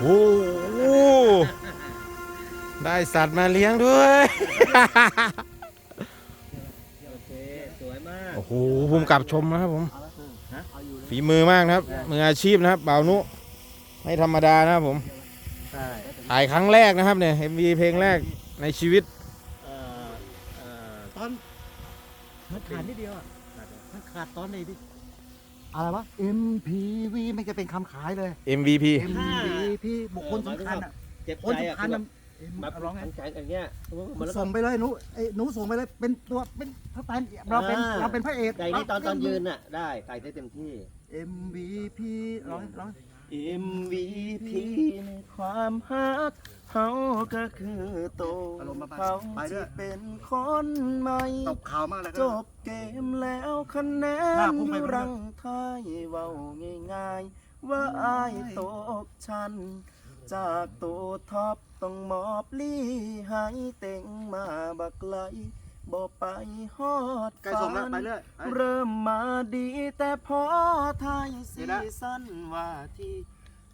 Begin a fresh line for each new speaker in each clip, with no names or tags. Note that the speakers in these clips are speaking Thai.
โอ้โหได้สัตว์มาเลี้ยงด้วย
โอเค สวยมาก
โอ้โหภูมิกับชมนะครับผม
เอาละคือฮะเอาอยู่เลย
ฝีมือมากนะครับ มืออาชีพนะครับบ่าวนุ ไม่ธรรมดานะครับผม
ใช่
ถ่ายครั้งแรกนะครับเนี่ย MV เพลงแรกในชีวิต
เอ่อเอ่อ
ตอนมันขาดนิดเดียวอะมันขาดตอนไหนดิ อะไรวะ MPV ไม่จะเป็นคำขายเลย
MVP
MVP บุคคลสำคัญอะ
เจ็บ
คน
ใจอะ
สำคัญ
คือแบ
อะ
บ
เอ็ม
แบบ
ร้องไง
ขันๆอย่างเงี้ยมันแล้วก็
ส่งไปเลยหนูไอ้หนูส่งไปเลยเป็นตัวเป็นพระแฟนเราเป็น
อ่า
เราเป็นพระเอก
แต่อันนี้ตอนตอนยืนน่ะได้ใส่ได้เต็มที่
MVP ร้องร้อง
MVP ในความฮักเขาก็คือโตเขาที่เป็นคนใหม่
ตบข่าวมากเลย
จ
ก็
บเกมแล้วคะแน
หน้านพุ่งไป
รังไทายเว้าง่ายๆ ว่าอายตกชั้นจากตัวท็อปต้องมอบลี่ให้เต็งมาบักไล บ่ไปฮอด
ใกล้ส่งแล้วไปเรื่อยไป
เริ่มมาดีแต่พอไทายซี
เดี๋ยวนะ
ซั่นว่าที่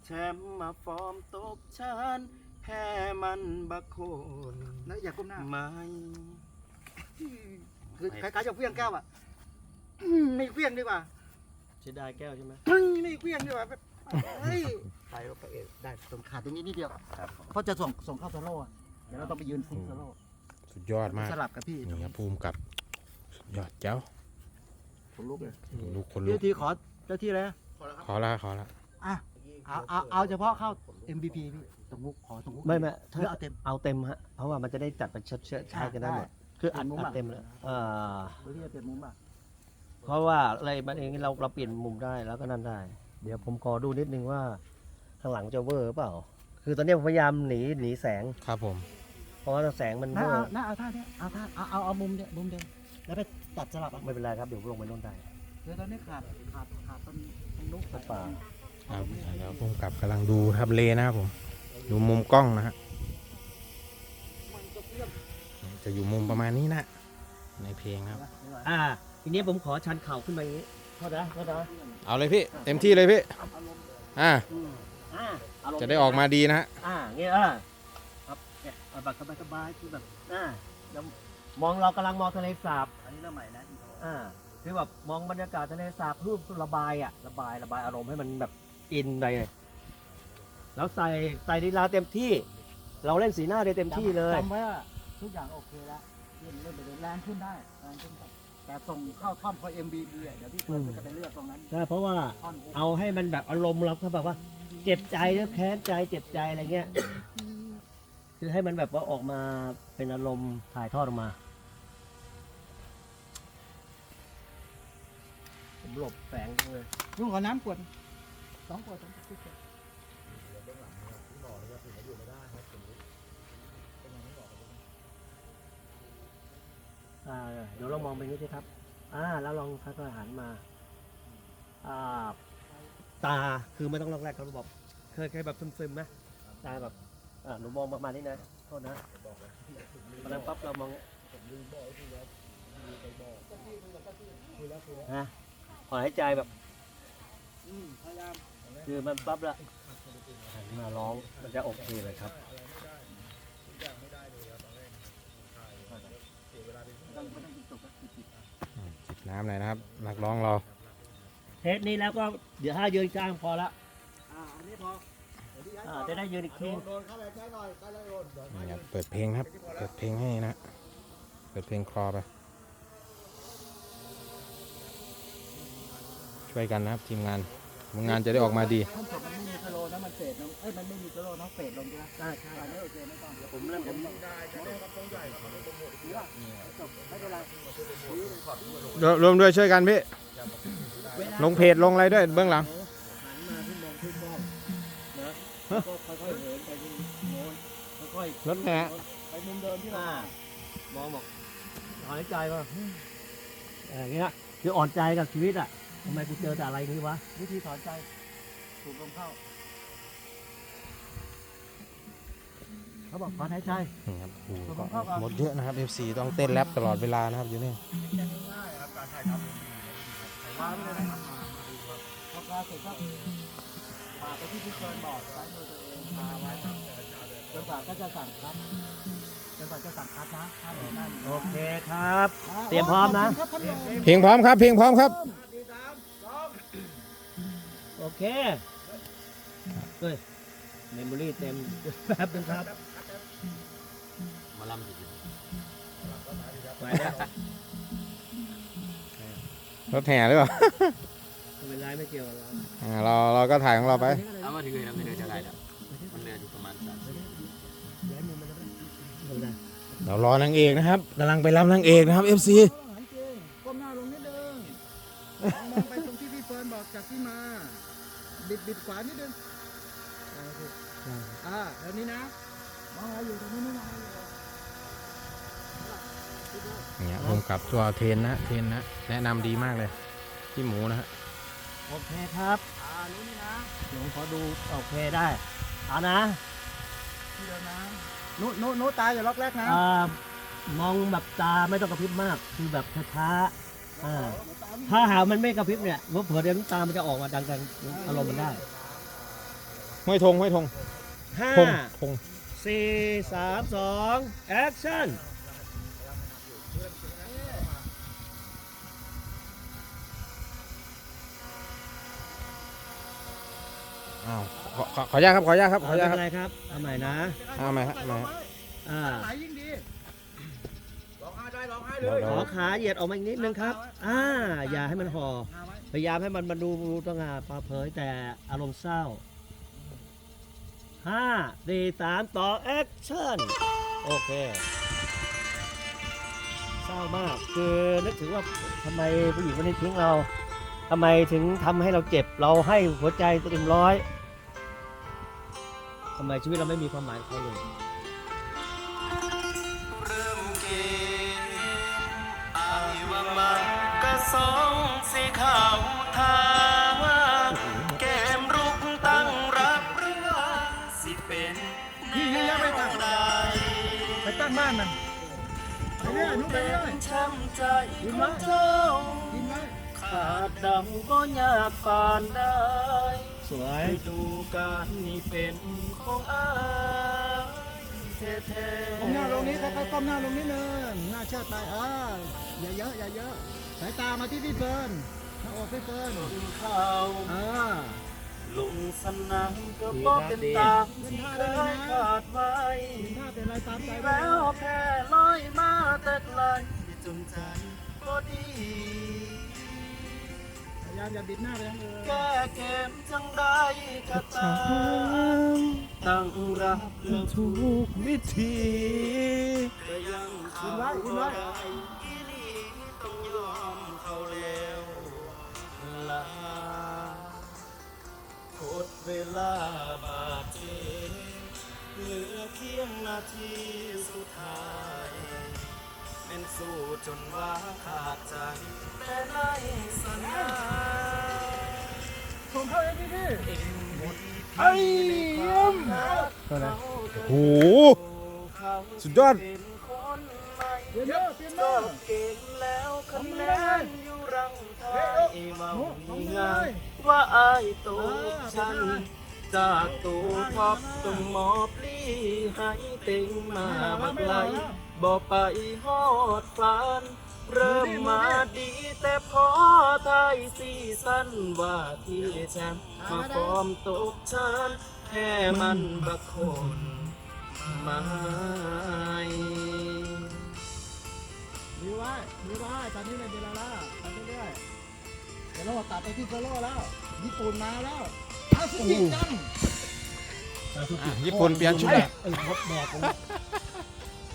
แชมป์มาฟอร์มตกชั้นแพ้มันบักโคน
แล้วอย่าก้มหน้า
ไม่
คือคล้ายๆจะเฟี้ยงแก้วอะอืมไม่เฟี้ยงดีกว่า
เสียดายแก้วใช่ไหม
เฮ้ยไม่เฟี้ยงดีกว่าเฮ้ย
ใครก็พระเอก
ได้ตรงขาดตรงนี้นิดเดียวเพราะจะส่งส่งเข้าโซโล่อะเดี๋ยวเราต้องไปยืนซิงโซโล่
สุดยอดมาก
สลับกับพี่
นี่ครับภูมิกับสุดยอดเจ้า
ผมลุกเลย
ลูกคนลุ
เจ้ากที่ขอเจ้าที่เลยนะ
ขอละขอละ
อะเอาเอาเอาเฉพาะเข้า MVP พี่ตรงมุกขอตรงมุก
ไม่ไม่
หรือเอาเต็ม
เอาเต็มฮะ เพราะว่ามันจะได้จัดเป็นเชิดเชิดใช้กันได้หมด คืออัด
เต็มมุม
อัด
อะ
เต็มเลยเอ่า
หรือที่จะเต็มมุมอะ
เพราะว่าอะไรมันเองเราเราเปลี่ยนมุมได้แล้วก็นั่นได้ เดี๋ยวผมขอดูนิดนึงว่า ข้างหลังจะเวอร์หรือเปล่า คือตอนนี้ผมพยายามหนีหนีแสง
ครับผม
เพราะว่าแสงมัน
น่า
เวอ
เอา
ร์
น่าเอาท่าเนี้ยเอาท่าเอาเอาเอามุมเนี้ยมุมเดิมแล้วไปตัดสลับอะ
ไม่เป็นไรครับเดี๋ยวลงไปโน่นได้
เดี๋ยวตอนนี้ขาดขาดขาดตรงตรงนุก
ตรงป่า
ครับแล้วภูมิกับกำลังดูทับเลนะครับผมดูมุมกล้องนะฮะจะอยู่มุมประมาณนี้นะ ในเพลงนะครับ
อ่าทีนี้ผมขอชันเข่าขึ้นมาอย่างนี้โทษนะโทษนะ
เอาเลยพี่ เต็มที่เลยพี่ อ่า
อืมอ่าารมณ์
จะได้ออกมาดีนะฮะ
อ่าเงี้ยอ่าครับ เนี่ยเอาแบบสบายๆคือแบบอ่าแล้วมองเรากำลังมองทะเลสาบ
อันนี้เริ่มใหม่นะอินโทร
อ่าคือแบบมองบรรยากาศทะเลสาบเพื่อระบายอะระบายระบายอารมณ์ให้มันแบบอินไปเลยแล้วใส่ใส่ลีลาเต็มที่ เราเล่นสีหน้าได้เต็มที่เลย
จำไว้ว่าทุกอย่างโอเคแล้วเล่นเล่นไปเลยแรงขึ้นได้แรงขึ้นได้แต่ส่งเข้าท่อนพอ MVP อะเดี๋ยวพี่เฟิร์นจะไปเลือกตรงนั้น
ใช่เพราะว่า
ท่อนฮุก
เอาให้มันแบบอารมณ์เราเขาแบบว่า เจ็บใจแล้วแค้นใจเจ็บใจอะไรเงี้ย คือให้มันแบบว่าออกมาเป็นอารมณ์ถ่ายทอดออกมา ผมหลบแสงเลย
ลุงขอน้ำขวดสองขวดสองขวด
อ่าเดี๋ยวเรามองไปนี้สิครับ อ่า แล้วลองค่อยๆหันมา อ่า ตาคือไม่ต้องลอกแรกครับบอกเคยเคยแบบซึมๆไหมตาแบบ อ่าหนูมองประมาณนี้นะโทษนะตอนนั้นปั๊บเรามองฮะขอหายใจแบบ
พยายาม
คือมันปั๊บละหันมาร้องมันจะโอเคเลยครับ
ต้องไม่ต้องจบแล้วปิด
จิบน้ำหน่อยนะครับ นักร้องเรา
เทสนี้แล้วก็เดี๋ยวถ้ายืนกลางพอละ
อ่าอันนี้พอเดี๋ยวพี่ย้าย
อ่าจะได้ยืนอีกที
โดนเข้าไปใช้หน่อยใช้เลยโดนโดน
นี่ครับเปิดเพลงนะครับ เปิดเพลงให้นะ เปิดเพลงคลอไป ช่วยกันนะครับทีมงานทีมงานจะได้ออกมาดี
ท่อนจบมันไม่มีสโลว์นะมันเฟดลงเอ้ยมันไม่มีสโลว์นะเฟดลงใช่ไหม
ใช่ใช่
อันนี้โอเคไม่ต้องเดี๋ยว
ผมเริ่มผม
จบไม่เป็นไร
รวมด้วยช่วยกันพี่ ลงเพจลงอะไรด้วยเบื้องหลัง
หันม ก็ค่อยๆเหินไปที่โน้นค่อย
รถแห่
ไปมุมเดิมที่
ๆ
เรา
อ่ามองบอกหายใจว่าอย่างเงี้ยคืออ่อนใจกับชีวิตอะทำไมกูเจอแต่อะไรนี้วะ
วิธีถอนใจสูดลมเข้า เขาบอกถอนหายใจ
นี่ครับโอ้โหก็หมดเยอะนะครับ FC ต้องเต้นแรปตลอดเวลานะครับอยู่นี่
วางเลยนะครับพอคลาเสร็จก็ ปาดไปที่พี่เฟิร์นบอกซ้ายมือตัวเองคาไว้จนกว่าก็จะสั่งครับจนกว่าจะสั่งครับนะถ้าเดี๋ยวนั่น
โอเคครับ เตรียมพร้อมนะ
ขบคุณครับท่านผู้ชม
เพียงพร้อมครับเพียงพร้อมครับ
โอเคเฮ้ยเมมโมรี่เต็ม แป๊บนึงครับ
มาลำอยู่
ไปแล้ว
รถแห่หรือเปล่า
ไม่เป็นไรไม่เกี่ยวกับเรา
อ่าเราเราก็ถ่ายของเราไป
เอามาถึงเลยนะไม่เดือจะได้แล้วมันเหลืออยู่ประมาณสามสิบ
ย้ายมือมาได้ไหมไม่ได้
เรารอนางเอกนะครับกำลังไปรับนางเอกนะครับ FC
หันเกงก้มหน้าลงนิดนึงมองไปตรงที่พี่เฟิร์นบอกจากที่มา บิดบิดขวานิดนึงอ่าโอเคอ่าแล้วนี้นะมองอะไรอยู่ตรงนี้ไม่มองอะไรอยู่
เนี่ยผมกับตัวเทรนนะเทรนนะแนะนำดีมากเลยพี่หมูนะฮะ
โอเคครับ
อ่ารู้นี่นะ
เดี๋ยวผมขอดูโอเคได้เอานะ
ทีเดียวนะนุนุนุตาอย่าล็อกแรกนะ
อ่ามองแบบตาไม่ต้องกระพริบมาก คือแบบช้าๆอ่าถ้าหามันไม่กระพริบเนี่ยว่าเผื่อเดี๋ยวน้ำตามันจะออกมาดังๆอารมณ์มันได้
ห้อยธงห้อยธง
ห้า
ธงธง
สี่สามสองแอคชั่น
อ้าวขอขอขออนุญาตครับขออนุญาตครับขออนุญาต
ไม่
ครับ
เป็นไรครับเอาใหม่นะ
เอาใหม่ครับเอาใหม่ครับ
อ่า
ไหลยิ่งดี
เดี๋ยว
ข
เดี๋ยว
อขาเหยียดออกมาอีกนิดนึงครับ อ่า อย่าให้มันห่อ
พาไว้
พยายามให้มันมาดูต้องงาปลาเผยแต่อารมณ์เศร้าห้าสี่สามต่อแอคชั่น โอเค เศร้ามาก คือนึกถึงว่าทำไมผู้หญิงคนนี้ทิ้งเราทำไมถึงทำให้เราเจ็บ เราให้หัวใจเต็มร้อย ทำไมชีวิตเราไม่มีความหมายกับเขาเลย
เริ่มเกมอายว่ามันก็สองสีขาวทางแก้มรุกตั้งรับหรือว่าสิเป็นแนวใด
ไปตั้งบ้านมันไปเรื่อยนุไปเรื่อย
ช้ำใจของเจ้า
กินไว้
ขาดดำก็ยากปานได้
สวย
ฤดูการนี้เป็นของอายแท้ๆ
ก้มหน้าลงนี้ค่อยๆก้มหน้าลงนิดนึงหน้าเชิดไปอ่าอย่าเยอะอย่าเยอะสายตามาที่พี่เฟิร์นหน้าอกพี่เฟิร์น
ข้าว
อ่า
ลงสนามก็บอกเป็นตามที่เคยขาดไว้
ถ้าเป็นอะไรตามใจ
แล้
แล้วว
แค่ลอยมาแต่ไกลจนใจก็ดี
พ ยามอย่าบิดหน้าไปทางอื่น
แก้เกมจังได้กระตามตั้งรับและทุกวิธีก็ยังขาดบ่ได้อีลีต้องยอมเขาแล้วลาหมดเวลาบาดเจ็บเหลือเพียงนาทีสุดท้าย เป็นสู้จนว่าขาดใจ ส่
งเข้าเองพี่พี่
เองหมด
ไอ้เยี่ยม
โอ้โหสุดยอด
เป
ลี่ยนเยอะเปลี่ยนะ
บเกมแล้วคะแนนอยู่รังท้ายว่ามีงานว่าอายตกฉันจากตัวพอบต้องหมอบลีให้เต็งมาบักไหลบอกไปฮอดฝัน เริ่มมาดีแต่พอไทยซีสั้นว่าที่แชมป์มาฟอร์มตกชั้นแค่มันบักคนไม่
ดีไว้ดีไว้ตอนนี้เลยเดลาล่าไปเรื่อยๆเดี๋ยวเราตัดไปที่โซโลแล้ว ญี่ปุ่นมาแล้วอาสุจิจัง
อะญี่ปุ่นเปลี่ยนชุดแล้ว
ไอ้พบก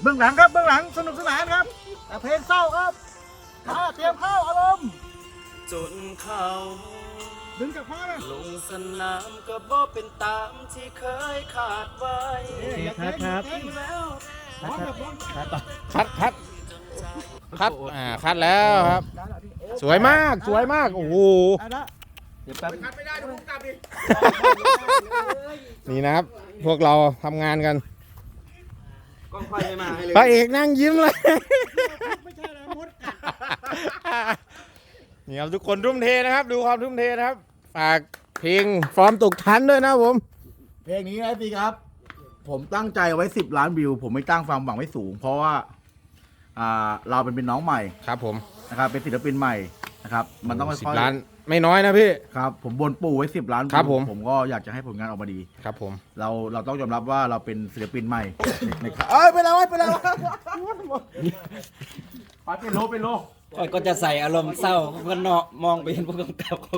เบื้องหลังครับเบื้องหลังสนุกสนานครับ แต่เพลงเศร้าครับอ่าเตรียมเข้าอารมณ์
จนเขา
ดึงจากพ่อเลย
ลงสนามก็บ่เป็นตามที่เคยขาดไว้
โอเคครับครับ
แล้ว
ร้องแบบร้อง
ครับต่อ
คัดคัดคัดอ่าคัดแล้วครับ
ได้แล้วพี่
สวยมากสวยมาก โอ้โห
ได้แล้ว
เดี๋ยวแป๊บ
นี่นะครับ พวกเราทำงานกัน
กล้องไฟไม่มาให้เลย
พระเอกนั่งยิ้มเลย
ไม่ใช่แล้วมดกัด
นี่ครับทุกคนทุ่มเทนะครับ ดูความทุ่มเทนะครับ ฝากเพลงฟอร์มตกชั้นด้วยนะครับผม
เพลงนี้นะพี่ครับ ผมตั้งใจไว้สิบล้านวิว ผมไม่ตั้งความหวังไว้สูง เพราะว่า อ่าเราเป็นเป็นน้องใหม่
ครับผม
นะครับเป็นศิลปินใหม่ นะครับ มันต้อง
สิบ
ค่อยๆ
ล้านไม่น้อยนะพี่
ครับ ผมบนปู่ไว้สิบล้านวิว
ครับผม
ผมก็อยากจะให้ผลงานออกมาดี
ครับผม
เราเราต้องยอมรับว่าเราเป็นศิลปินใหม่ ในในเอ้ยไปแล้วไปแล้วไปเป็นโลเป็นโล
ก็จะใส่อารมณ์เศร้าก็เนาะมองไปเห็นผู้กำกับเขา